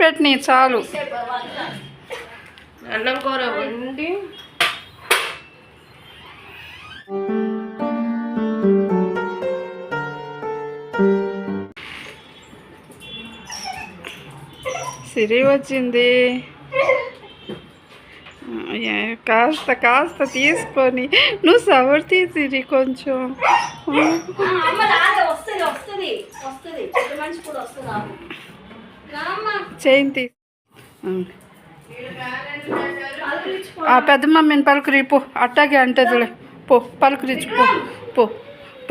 పెట్టినాయి చాలు. అన్నం కూర వండి. సిరి వచ్చింది. కాస్త కాస్త తీసుకొని. నువ్వు సవర్తి సిరి కొంచెం. వస్తుంది వస్తుంది వస్తుంది. మనిషి కూడా వస్తుంది చేయింది. ఆ పెద్ద మమ్మీని పలకరి పో. అట్టాగే అంటదిలే పో పలకరించు పో. పో.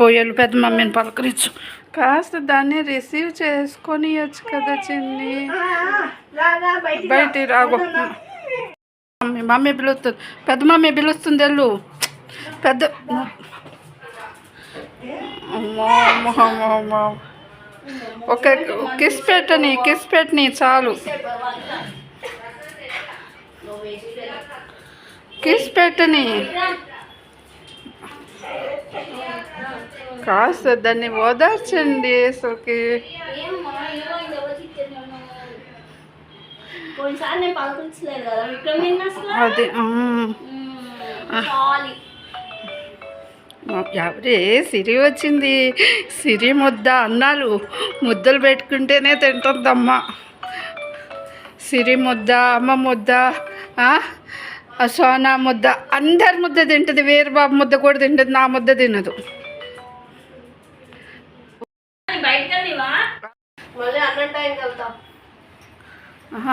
పోయాలు పెద్ద మమ్మీని పలకరించు కాస్త దాన్ని రిసీవ్ చేసుకొని వచ్చు కదా చిన్ని. బయట రా, రాగో. మమ్మీ మమ్మీ పిలుస్తుంది పెద్ద మమ్మీ పిలుస్తుంది వెళ్ళు. పెద్ద ఒక కిస్ పెట్టని కిస్ పెట్టని చాలు. కిస్ పెట్టని. కాస్త దాన్ని ఓదార్చండి అసలుకి ఏమ్మా, ఎవరే సిరి వచ్చింది? సిరి ముద్ద అన్నాలు. ముద్దలు పెట్టుకుంటేనే తింటుందమ్మ సిరి ముద్ద అమ్మ ముద్ద సోనా ముద్ద. అందరి ముద్ద తింటుంది. వేరు బాబు ముద్ద కూడా తింటుంది. నా ముద్ద తినదు.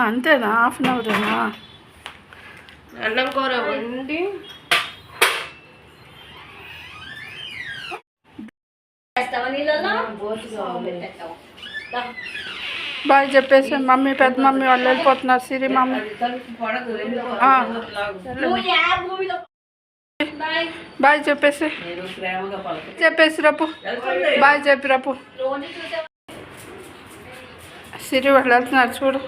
అంతేనా? హాఫ్ అన్ అవరేనా? అన్నం కూర వండి బాయ్ చెప్పేసి మమ్మీ పెద్ద మమ్మీ వాళ్ళు వెళ్ళిపోతున్నారు. సిరి మమ్మీ. బాయ్. చెప్పేసి. చెప్పేసి రప్పు. బాయ్ చెప్పి రప్పు. సిరి వాళ్ళు వెళ్తున్నారు చూడు.